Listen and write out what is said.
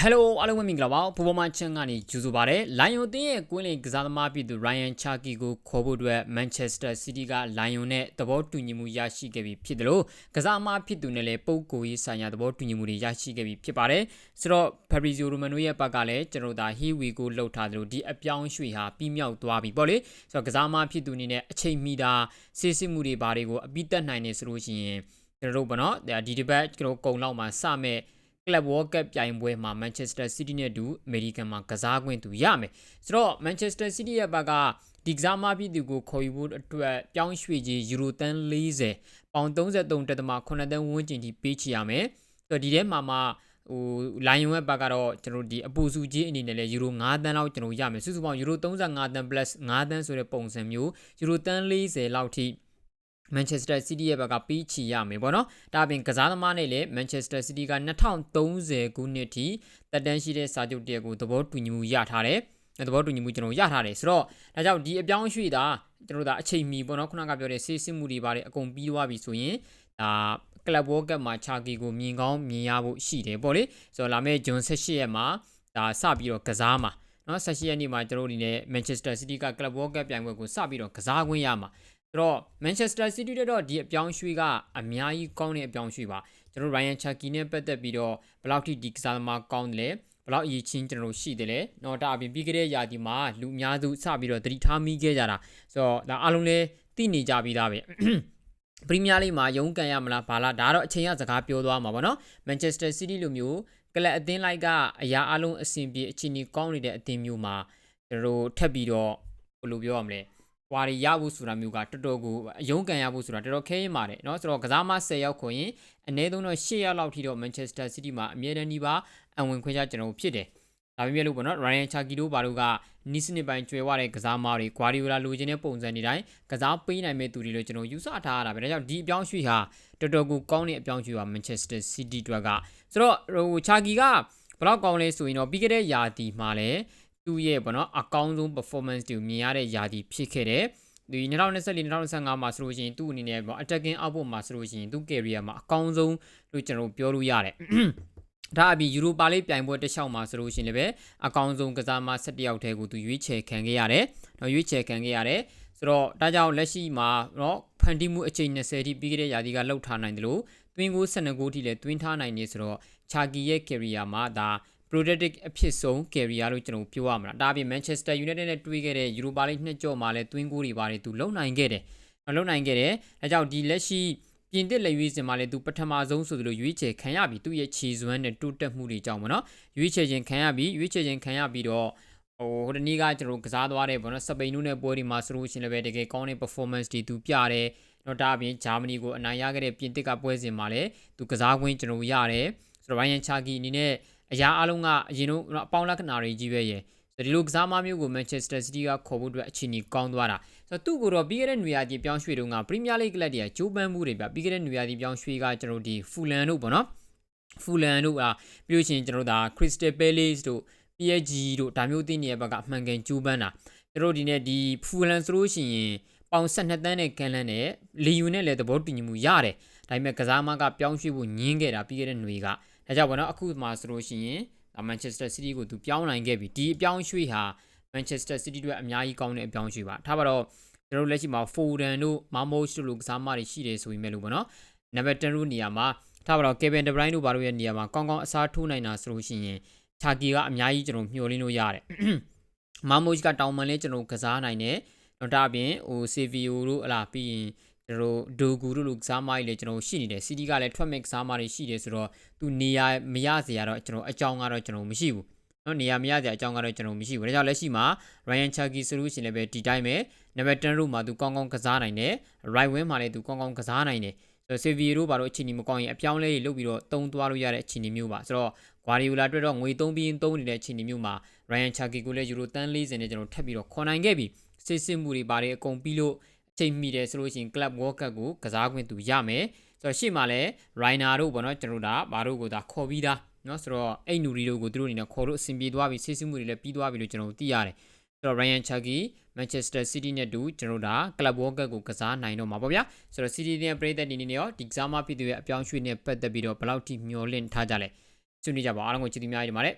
ဟယ်လိုအားလုံးပဲမင်္ဂလာပါဘူဘောမချန်ကနေကြိုဆိုပါရစေလိုင်ယွန်တင်းရဲ့ကွင်းလင်ကစားသမားပြည်သူရိုင်ယန်ချာကီကိုခေါ်ဖို့အတွက်မန်ချက်စတာစီးတီးကလိုင်ယွန်နဲ့သဘောတူညီမှုရရှိခဲ့ပြီဖြစ်တယ်လို့ကစားသမားဖြစ်သူနဲ့လည်းပုံကိုရေးဆိုင်ရာသဘောတူညီမှုတွေရရှိခဲ့ပြီဖြစ်ပါတယ်ဆိုတော့ဖက်ဘရီဇိုရိုမန်နိုရဲ့ဘက်ကလည်းကျွန်တော်ဒါဟီဝီကိုလှုပ်ထားတယ်လို့ဒီအပြောင်းရွှေ့ဟာပြီးမြောက်သွားပြီပေါ့လေဆိုတော့ကစားသမားဖြစ်သူအနေနဲ့အချိန်မီတာစစ်စစ်မှုတွေဘာတွေကိုအပိတက်နိုင်နေဆိုလို့ရှိရင်ကျွန်တော်တို့ပေါ့နော်ဒီဒီဘက်ကျွန်တော်ကုံလောက်မှာစမဲ့ Club World Cup ပြိုင်ပွဲမှာ Manchester City နဲ့တူ American မှာကစားခွင့်သူရမယ်ဆိုတော့ Manchester City ရဲ့ဘက်ကဒီကစားမပြည်သူကိုခေါ်ယူဖို့အတွက်ပြောင်းရွှေ့ကြီးယူရိုတန်း40ပေါင်33တက်သမ9တန်းဝန်းကျင်ထိပေးချရမယ်ဆိုတော့ဒီထဲမှာမှဟိုလိုင်ယွန်ရဲ့ဘက်ကတော့ကျွန်တော်ဒီအပူစုကြီးအနေနဲ့လဲယူရို9တန်းလောက်ကျွန်တော်ရမယ်စုစုပေါင်းယူရို35တန်း plus 9တန်းဆိုတဲ့ပုံစံမျိုးယူရိုတန်း40လောက်ထိ မန်ချက်စတာစီးတီးရဲ့ဘက်ကပြီးချီရမယ်ပေါ့နော်ဒါအပြင်ကစားသမားနဲ့လည်းမန်ချက်စတာစီးတီးက2030ခုနှစ်ထိတက်တန်းရှိတဲ့စာချုပ်တရက်ကိုသဘောတူညီမှုရထားတယ်သဘောတူညီမှုကျွန်တော်ရထားတယ်ဆိုတော့ဒါကြောင့်ဒီအပြောင်းရွှေ့တာကျွန်တော်ဒါအချိန်မီပေါ့နော်ခုနကပြောတဲ့ဆေးစစ်မှုတွေပါတယ်အကုန်ပြီးသွားပြီဆိုရင်ဒါကလပ်ဝေါ်ကပ်မှာချာကီကိုမြင်ကောင်းမြင်ရဖို့ရှိတယ်ပေါ့လေဆိုတော့လာမယ့်ဂျွန်18ရက်မှာဒါစပြီးတော့ကစားမှာနော်18ရက်နေ့မှာကျွန်တော်ဒီနဲ့ Manchester City က Club World Cup ပြိုင်ပွဲကိုစပြီးတော့ကစားခွင့်ရမှာ ဆိုတော့ Manchester City တက်တော့ဒီအပြောင်းရွှေ့ကအများကြီးကောင်းတဲ့အပြောင်းရွှေ့ပါကျွန်တော် Ryan Chucky နဲ့ပတ်သက်ပြီးတော့ဘယ်လောက်ထိဒီကစားသမားကောင်းတယ်လဲဘလောက်အရေးချင်းကျွန်တော်တို့ရှိတယ်လဲ။တော့ဒါအပြင်ပြီးခဲ့တဲ့ရာသီမှာလူအများစုစပြီးတော့တတိထားမိခဲ့ကြတာ။ဆိုတော့ဒါအလုံးလဲသိနေကြပြီးသားပဲ။ပရီးမီးယားလိမှာရုံးကန်ရမလားဘာလားဒါတော့အချိန်ရစကားပြောသွားမှာပေါ့နော်။မန်ချက်စတာစီးတီးလိုမျိုးကလပ်အသင်းလိုက်ကအရာအလုံးအဆင်ပြေအခြေအနေကောင်းနေတဲ့အသင်းမျိုးမှာကျွန်တော်တို့ထပ်ပြီးတော့ဘယ်လိုပြောရမလဲ။ ဟွာရီရဖို့ဆိုတာမျိုးကတော်တော်ကိုအယုံကန်ရဖို့ဆိုတာတော်တော်ခဲရင်ပါတယ်เนาะဆိုတော့ကစားမ10ရောက်ခွင့်ရင်အနည်းဆုံးတော့10ရောက်လောက်ထိတော့ Manchester City မှာအမြဲတမ်းဒီပါအဝင်ခွင့်ရကျွန်တော်ဖြစ်တယ်ဒါပေမဲ့လို့ပေါ့နော် Ryan Cherky တို့ဘာလို့ကနီးစနစ်ပိုင်းကျွဲဝတဲ့ကစားမားတွေ Guardiola လိုချင်တဲ့ပုံစံတွေတိုင်းကစားပေးနိုင်မဲ့သူတွေလို့ကျွန်တော်ယူဆထားရတာပဲဒါကြောင့်ဒီအပြောင်းရွှေ့ဟာတော်တော်ကိုကောင်းတဲ့အပြောင်းရွှေ့ပါ Manchester City တို့ကဆိုတော့ဟို Cherky ကဘယ်တော့ကောင်းလဲဆိုရင်တော့ပြီးခဲ့တဲ့ယာတီမှာလည်း သူ့ရဲ့ပေါ့နော်အကောင်းဆုံး performance တွေမြင်ရတဲ့ယာတီဖြစ်ခဲ့တယ်ဒီ2024 2025မှာဆိုလို့ရှိရင်သူ့အနေနဲ့ပေါ့ attacking output မှာဆိုလို့ရှိရင်သူ့ career မှာအကောင်းဆုံးလို့ကျွန်တော်ပြောလို့ရတယ်ဒါအပြင်ယူရိုပါလိပြိုင်ပွဲတစ်လျှောက်မှာဆိုလို့ရှိရင်လည်းအကောင်းဆုံးကစားမ17ယောက်ထဲကိုသူရွေးချယ်ခံခဲ့ရတယ်။တော့ရွေးချယ်ခံခဲ့ရတယ်။ဆိုတော့ဒါကြောင့်လက်ရှိမှာတော့ဖန်တီးမှုအချိန်20ထိပြီးခဲ့တဲ့ရာသီကလှုပ်ထားနိုင်တယ်လို့တွင်းကို12ဂိုးထိလည်းတွင်းထားနိုင်နေဆိုတော့ချာကီရဲ့ career မှာဒါ productive အဖြစ်ဆုံး career လို့ကျွန်တော်ပြောရမှာလားဒါအပြင် Manchester United နဲ့တွေ့ခဲ့တဲ့ Europa League နှစ်ကြော့မှာလည်းတွင်းကိုတွေပါတယ်သူလုံနိုင်ခဲ့တယ်။လုံနိုင်ခဲ့တယ်။အဲကြောင့်ဒီလက်ရှိပြင်သစ်လက်ရွေးစင်မှာလည်းသူပထမဆုံးဆိုသလိုရွေးချယ်ခံရပြီသူ့ရဲ့ခြေစွမ်းနဲ့တိုးတက်မှုတွေကြောင့်ပေါ့နော်ရွေးချယ်ခြင်းခံရပြီရွေးချယ်ခြင်းခံရပြီးတော့ဟိုဟိုတနေ့ကကျွန်တော်ကစားသွားတယ်ပေါ့နော်စပိန်တို့နဲ့ပွဲဒီမှာဆိုလို့ရှိရင်လည်းတကယ်ကောင်းတဲ့ performance တွေသူပြတယ်တော့ဒါအပြင်ဂျာမနီကိုအနိုင်ရခဲ့တဲ့ပြင်သစ်ကပွဲစဉ်မှာလည်းသူကစားခွင့်ကျွန်တော်ရတယ်ဆိုတော့ Ryan Cherky အနေနဲ့ အရာအလုံးကအရင်တော့အပေါင်းလက္ခဏာတွေကြီးပဲရဲ့ဆိုဒီလိုကစားမမျိုးကို Manchester City ကခေါ်ဖို့အတွက်အခြေအနေကောင်းသွားတာဆိုတော့သူ့ကိုတော့ပြီးခဲ့တဲ့နွေရာသီပြောင်းရွှေ့တုန်းက Premier League ကလပ်တွေကဂျိုးပန်းမှုတွေပြပြီးခဲ့တဲ့နွေရာသီပြောင်းရွှေ့ကကျွန်တော်ဒီ Fulham တို့ပေါ့နော် Fulham တို့อ่ะပြီးလို့ရှိရင်ကျွန်တော်ဒါ Crystal Palace တို့ PSG တို့ဒါမျိုးတင်းနေတဲ့ဘက်ကအမှန်ကန်ဂျိုးပန်းတာကျွန်တော်ဒီနေ့ဒီ Fulham ဆိုလို့ရှိရင်ပေါင်12တန်းနဲ့ကန်လန်းနဲ့လီယူနဲ့လည်းသဘောတူညီမှုရတယ်ဒါပေမဲ့ကစားမကပြောင်းရွှေ့ဖို့ညင်းခဲ့တာပြီးခဲ့တဲ့နွေက ဒါကြောင့်ဘောနော်အခုမှဆိုလို့ရှိရင်မန်ချက်စတာစီးတီးကိုသူပြောင်းနိုင်ခဲ့ပြီဒီအပြောင်းရွှေ့ဟာမန်ချက်စတာစီးတီးတို့အများကြီးကောင်းတဲ့အပြောင်းရွှေ့ပါထားပါတော့ကျွန်တော်တို့လက်ရှိမှာဖိုဒန်တို့မာမို့စ်တို့လိုကစားမတွေရှိတယ်ဆိုပေမဲ့လို့ပေါ့နော်နံပါတ်10တို့နေရာမှာထားပါတော့ကေဗင်ဒဘရိုင်းတို့ဘာလို့ရဲ့နေရာမှာကောင်းကောင်းအစားထိုးနိုင်တာဆိုလို့ရှိရင်ချာကီကအများကြီးကျွန်တော်မျှော်လင့်လို့ရတယ်မာမို့စ်ကတောင်မှန်လေးကျွန်တော်ကစားနိုင်တယ်တော့ဒါအပြင်ဟိုစီဗီယိုတို့ဟလာပြီးရင် ကျွန်တော်ဒိုဂူတို့လိုကစားမကြီးလည်းကျွန်တော်ရှိနေတယ်စီတီကလည်းထွက်မဲ့ကစားမတွေရှိတယ်ဆိုတော့သူနေရာမရစရာတော့ကျွန်တော်အကြောင်းကတော့ကျွန်တော်မရှိဘူးနော်နေရာမရစရာအကြောင်းကတော့ကျွန်တော်မရှိဘူးဒါကြောင့်လက်ရှိမှာ Ryan Cherky ဆိုလို့ရှိရင်လည်းပဲဒီတိုင်းပဲ number 10တို့မှာသူကောင်းကောင်းကစားနိုင်တယ် right wing မှာလည်းသူကောင်းကောင်းကစားနိုင်တယ်ဆိုတော့ Sevilla တို့ဘာလို့အခြေအနေမကောင်းရင်အပြောင်းလဲတွေလုပ်ပြီးတော့တုံးသွားလို့ရတဲ့အခြေအနေမျိုးပါဆိုတော့ Guardiola အတွက်တော့ငွေသုံးပြီးသုံးနေတဲ့အခြေအနေမျိုးမှာ Ryan Cherky ကိုလည်းယူရိုတန်း40နဲ့ကျွန်တော်ထပ်ပြီးတော့ခေါ်နိုင်ခဲ့ပြီစစ်စစ်မှုတွေဘာတွေအကုန်ပြီးလို့ ချိန်မိတယ်ဆိုလို့ရှိရင် club world cup ကိုကစားခွင့်သူရမယ်ဆိုတော့ရှေ့မှာလည်း rainer တို့ပေါ့နော်ကျွန်တော်တို့ဒါဘာတို့ကိုဒါခေါ်ပြီးသားနော်ဆိုတော့အဲ့နူရီတို့ကိုသူတို့အနေနဲ့ခေါ်လို့အဆင်ပြေသွားပြီဆေးဆူးမှုတွေလည်းပြီးသွားပြီလို့ကျွန်တော်တို့သိရတယ်ဆိုတော့ Ryan Chucky Manchester City နဲ့တူကျွန်တော်တို့ဒါ Club World Cup ကိုကစားနိုင်တော့မှာပေါ့ဗျာဆိုတော့ City နဲ့ပြည်သက်နေနေရောဒီကစားမဖြစ်သူရဲ့အပြောင်းရွှေ့နဲ့ပတ်သက်ပြီးတော့ဘယ်လောက်ထိမျှော်လင့်ထားကြလဲဆွေးနွေးကြပါအားလုံးကိုကျေးဇူးများပါတယ်